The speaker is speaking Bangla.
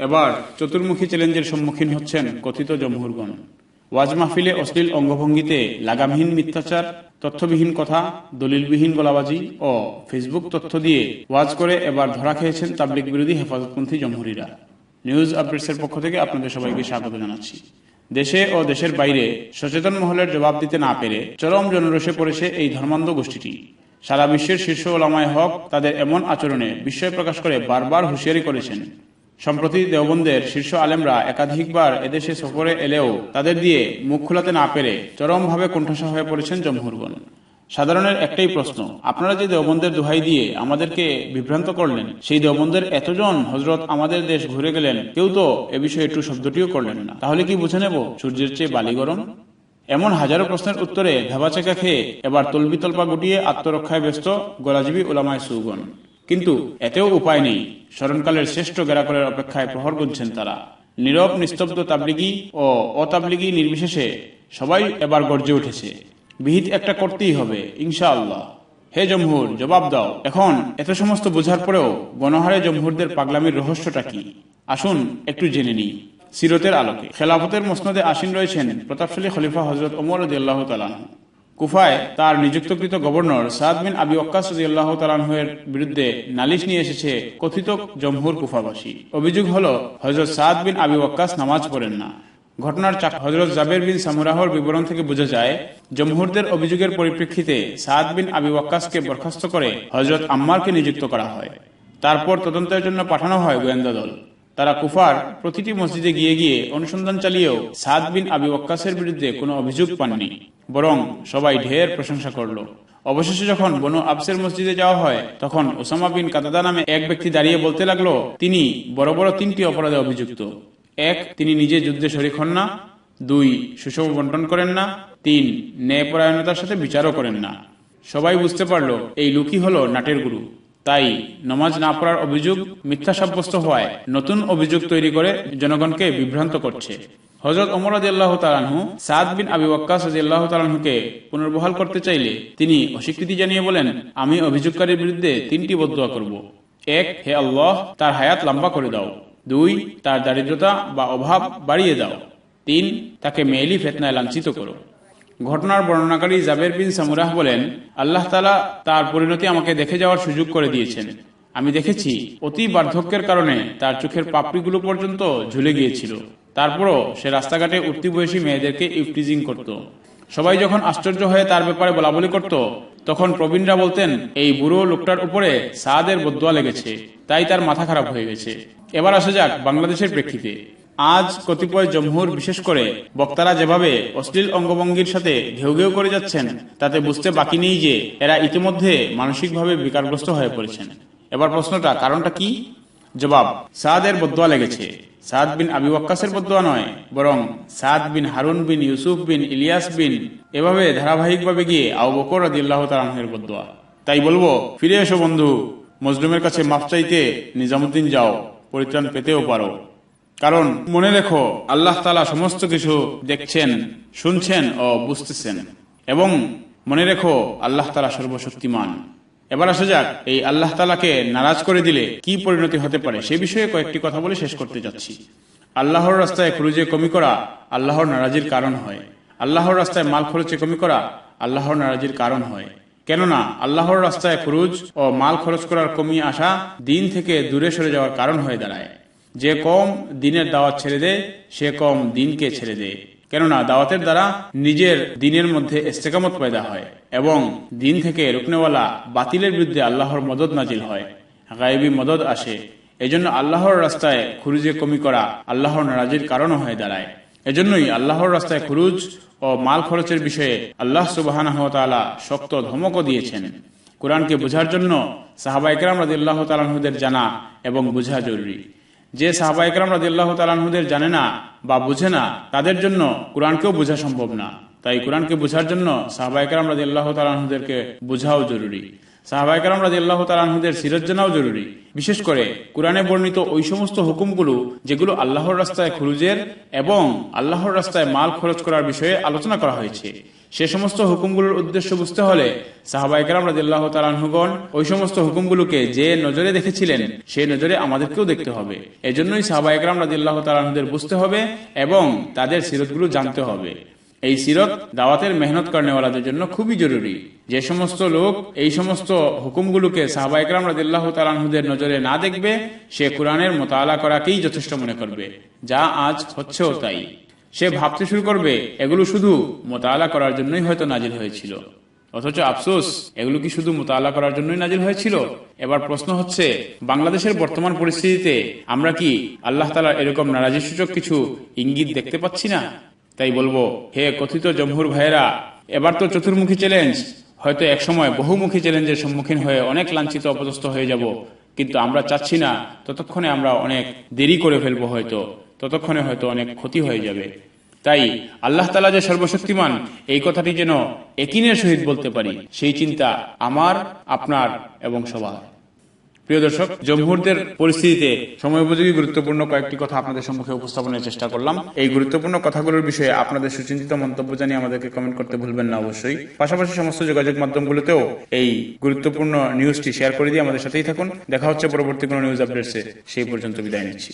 এবার চতুর্মুখী চ্যালেঞ্জের সম্মুখীন হচ্ছেন কথিত জমহুরগণ। ওয়াজ মাহফিলে অশ্লীল অঙ্গভঙ্গিতে লাগামহীন মিথ্যাচার, তথ্যবিহীন কথা, দলিলবিহীন গোলাবাজি ও ফেসবুক তথ্য দিয়ে ওয়াজ করে এবার ধরা খেয়েছেন তাবলিক বিরোধী হেফাজতপন্থী জমহুরিরা। নিউজ আপডেটসের পক্ষ থেকে আপনাদের সবাইকে স্বাগত জানাচ্ছি। দেশে ও দেশের বাইরে সচেতন মহলের জবাব দিতে না পেরে চরম জনরসে পড়েছে এই ধর্মান্ধ গোষ্ঠীটি। সারা বিশ্বের শীর্ষ ওলামায় হক তাদের এমন আচরণে বিস্ময় প্রকাশ করে বারবার হুঁশিয়ারি করেছেন সম্প্রতি দেওবন্দের শীর্ষ আলেমরা একাধিকবার এদেশে সফরে এলেও তাদের দিয়ে মুখ খোলাতে না পেরে চরমভাবে কণ্ঠসা হয়ে পড়েছেন জমহুরগণ। সাধারণের একটাই প্রশ্ন, আপনারা যে দেওবন্দের দোহাই দিয়ে আমাদেরকে বিভ্রান্ত করলেন, সেই দেওবন্দের এতজন হজরত আমাদের দেশ ঘুরে গেলেন, কেউ তো এ বিষয়ে একটু শব্দটিও করলেন না। তাহলে কি বুঝে নেব সূর্যের চেয়ে বালি গরম? এমন হাজারো প্রশ্নের উত্তরে ভেবাচেকা খেয়ে এবার তলবিতল্পা গুটিয়ে আত্মরক্ষায় ব্যস্ত গোলাজীবী ওলামায় সুগণ। কিন্তু এতেও উপায় নেই। স্মরণকালের শ্রেষ্ঠ গেরাকরের অপেক্ষায় প্রহর গুনছেন তারা। নীরব, নিস্তব্ধ তাবলিগি ও অতাবলিগি নির্বিশেষে সবাই এবার গর্জে উঠেছে। বিহিত একটা করতেই হবে, ইনশাআল্লাহ। হে জমহুর, জবাব দাও। এখন এত সমস্ত বোঝার পরেও গণহারে জমহুরদের পাগলামির রহস্যটা কি? আসুন একটু জেনে নিই। সিরতের আলোকে। খেলাফতের মসনদে আসীন রয়েছেন প্রতাপশালী খলিফা হজরত ওমর রদিয়াল্লাহ তালাহ কুফায় তার নিযুক্তকৃত গভর্নর সাদ বিন আবি ওক্কাস রদিয়াল্লাহ তালাহের বিরুদ্ধে নালিশ নিয়ে এসেছে কথিত জমহুর কুফাবাসী। অভিযোগ হল হজরত সাদ বিন আবি ওক্কাস নামাজ পড়েন না। ঘটনার হজরত জাবের বিন সামুরাহর বিবরণ থেকে বোঝা যায়, জমহুরদের অভিযোগের পরিপ্রেক্ষিতে সাদ বিন আবি ওয়াক্কাসকে বরখাস্ত করে হজরত আম্মারকে নিযুক্ত করা হয়। তারপর তদন্তের জন্য পাঠানো হয় গোয়েন্দা দল। তারা কুফার প্রতিটি মসজিদে গিয়ে গিয়ে অনুসন্ধান চালিয়েও সাদ বিন আবি ওয়াক্কাসের বিরুদ্ধে কোনো অভিযোগ পাননি, বরং সবাই ঢের প্রশংসা করল। অবশেষে যখন বনু আবসের মসজিদে যাওয়া হয়, তখন ওসামা বিন কাতাদা নামে এক ব্যক্তি দাঁড়িয়ে বলতে লাগল, তিনি বড় বড় তিনটি অপরাধে অভিযুক্ত। এক, তিনি নিজে যুদ্ধে শরিক হন না। দুই, সুষম বন্টন করেন না। তিন, ন্যায়পরায়ণতার সাথে বিচারও করেন না। সবাই বুঝতে পারল, এই লুকি হলো নাটের গুরু। তাই নমাজ না পড়ার অভিযোগ মিথ্যা সাব্যস্ত হওয়ায় নতুন অভিযোগ তৈরি করে জনগণকে বিভ্রান্ত করছে। হজরত ওমর আল্লাহ সাদ বিন আবি ওয়াক্কাস পুনর্বহাল করতে চাইলে তিনি অস্বীকৃতি জানিয়ে বলেন, আমি অভিযোগকারীর বিরুদ্ধে তিনটি বদুয়া করব। এক, হে আল্লাহ, তার হায়াত লম্বা করে দাও। দুই, তার দারিদ্রতা বা অভাব বাড়িয়ে দাও। তিন, তাকে মেয়েলি ফেতনায় লাঞ্ছিত করো। ঘটনার বর্ণনাকারী জাবের বিন সামুরাহ বলেন, আল্লাহ তালা তার পরিণতি আমাকে দেখে যাওয়ার সুযোগ করে দিয়েছেন। আমি দেখেছি, অতি বার্ধক্যের কারণে তার চোখের পাপড়িগুলো পর্যন্ত ঝুলে গিয়েছিল। তারপরও সে রাস্তাঘাটে উঠতি বয়সী মেয়েদেরকে ইফটিজিং করত। সবাই যখন আশ্চর্য হয়ে তার ব্যাপারে বলাবলি করত, তখন প্রবীণরা বলতেন, এই বুড়ো লোকটার উপরে সাদের বদুয়া লেগেছে, তাই তার মাথা খারাপ হয়ে গেছে। এবার আসা যাক বাংলাদেশের প্রেক্ষিতে। আজ কতিপয় জমহুর বিশেষ করে বক্তারা যেভাবে অশ্লীল অঙ্গভঙ্গির সাথে ঘেউ ঘেউ করে যাচ্ছেন, তাতে বুঝতে বাকি নেই যে এরা ইতিমধ্যে মানসিকভাবে বিকারগ্রস্ত হয়ে পড়েছেন। এবার প্রশ্নটা, কারণটা কি? জবাব, সাদের বদুয়া লেগেছে। সাদ বিন আবি ওয়াক্কাসের বদুয়া নয়, বরং সাদ বিন হারুন বিন ইউসুফ বিন ইলিয়াস বিন এভাবে ধারাবাহিকভাবে গিয়ে আউ বকর আদিল্লাহ তালাহের বদুয়া। তাই বলব, ফিরে এসো বন্ধু, মজলুমের কাছে মাফ চাইতে নিজামুদ্দিন যাও, পরিত্রাণ পেতেও পারো। কারণ মনে রেখো, আল্লাহ তালা সমস্ত কিছু দেখছেন, শুনছেন ও বুঝতেছেন। এবং মনে রেখো, আল্লাহ তালা সর্বশক্তিমান। এবার আসা যাক, এই আল্লাহ তালাকে নারাজ করে দিলে কি পরিণতি হতে পারে সে বিষয়ে কয়েকটি কথা বলে শেষ করতে যাচ্ছি। আল্লাহর রাস্তায় খুরুজে কমি করা আল্লাহর নারাজির কারণ হয়। আল্লাহর রাস্তায় মাল খরচে কমি করা আল্লাহর নারাজির কারণ হয়। কেননা, আল্লাহর রাস্তায় খুরুজ ও মাল খরচ করার কমিয়ে আসা দিন থেকে দূরে সরে যাওয়ার কারণ হয়ে দাঁড়ায়। যে কম দিনের দাওয়াত ছেড়ে দেয় সে কম দিনকে ছেড়ে দেয় কেননা দাওয়াতের দ্বারা নিজের দিনের মধ্যে ইস্তেকামত পয়দা হয় এবং দিন থেকে রুকনেওয়ালা বাতিলের বিরুদ্ধে আল্লাহর মদত নাজিল হয়, গায়েবী মদত আসে। এজন্য আল্লাহর রাস্তায় খুরুজে কমি করা আল্লাহর নারাজির কারণও হয়ে দাঁড়ায়। এজন্যই আল্লাহর রাস্তায় খুরুজ ও মাল খরচের বিষয়ে আল্লাহ সুবাহ শক্ত ধমকও দিয়েছেন। কোরআনকে বোঝার জন্য সাহাবা ইকরাম রাজিল্লাহ তালাহুদের জানা এবং বোঝা জরুরি। যে সাহাবা ইকরাম রাজিল্লাহ তালাহুদের জানে না বা বুঝে না, তাদের জন্য কোরআনকেও বোঝা সম্ভব না। তাই কোরআনকে বোঝার জন্য সাহাবা ইকরাম রাজিল্লাহ তালাহুদেরকে বোঝাও জরুরি। সাহাবাইকার রাজি আল্লাহ তালাহুদের সিরত জানাও জরুরি। বিশেষ করে কোরআনে বর্ণিত ওই সমস্ত হুকুমগুলো যেগুলো আল্লাহর রাস্তায় খুরুজের এবং আল্লাহর রাস্তায় মাল খরচ করার বিষয়ে আলোচনা করা হয়েছে। সে সমস্ত হুকুমগুলোর উদ্দেশ্য বুঝতে হলে সাহাবাইকার রাজি আল্লাহ তালাহুগণ ওই সমস্ত হুকুমগুলোকে যে নজরে দেখেছিলেন সেই নজরে আমাদেরকেও দেখতে হবে। এজন্যই সাহাবাইকার রাজি আল্লাহ তালাহুদের বুঝতে হবে এবং তাদের সিরতগুলো জানতে হবে। এই সিরত দাওয়াতের মেহনত করেনেওয়ালাদের জন্য খুবই জরুরি। যে সমস্ত লোক এই সমস্ত হুকুমগুলোকে সাহবাইকরাম রাদিল্লাহ তালাহুদের নজরে না দেখবে, সে কোরআনের মোতালা করাকেই যথেষ্ট মনে করবে। যা আজ হচ্ছেও তাই। সে ভাবতে শুরু করবে, এগুলো শুধু মোতালা করার জন্যই হয়তো নাজিল হয়েছিল। অথচ আফসোস, এগুলো কি শুধু মোতালা করার জন্যই নাজিল হয়েছিল? এবার প্রশ্ন হচ্ছে, বাংলাদেশের বর্তমান পরিস্থিতিতে আমরা কি আল্লাহ তালা এরকম নারাজি সূচক কিছু ইঙ্গিত দেখতে পাচ্ছি না? তাই বলব, হে কথিত জমহুর ভাইয়েরা, এবার তো চতুর্মুখী চ্যালেঞ্জ হয়তো একসময় বহুমুখী চ্যালেঞ্জের সম্মুখীন হয়ে অনেক লাঞ্ছিত, অপদস্থ হয়ে যাব। কিন্তু আমরা চাচ্ছি না, ততক্ষণে আমরা অনেক দেরি করে ফেলব হয়তো। ততক্ষণে হয়তো অনেক ক্ষতি হয়ে যাবে। তাই আল্লাহ তালা যে সর্বশক্তিমান, এই কথাটি যেন একিনের সহিত বলতে পারি। সেই চিন্তা আমার, আপনার এবং সবার। প্রিয় দর্শক, জমহুরদের পরিস্থিতিতে সময় উপযোগী গুরুত্বপূর্ণ কয়েকটি কথা আপনাদের সম্মুখে উপস্থাপনের চেষ্টা করলাম। এই গুরুত্বপূর্ণ কথাগুলোর বিষয়ে আপনাদের সুচিন্তিত মন্তব্য জানিয়ে আমাদেরকে কমেন্ট করতে ভুলবেন না অবশ্যই। পাশাপাশি সমস্ত যোগাযোগ মাধ্যমগুলোতেও এই গুরুত্বপূর্ণ নিউজটি শেয়ার করে দিয়ে আমাদের সাথেই থাকুন। দেখা হচ্ছে পরবর্তী কোনো নিউজ আপডেটসে সেই পর্যন্ত বিদায় নিচ্ছি।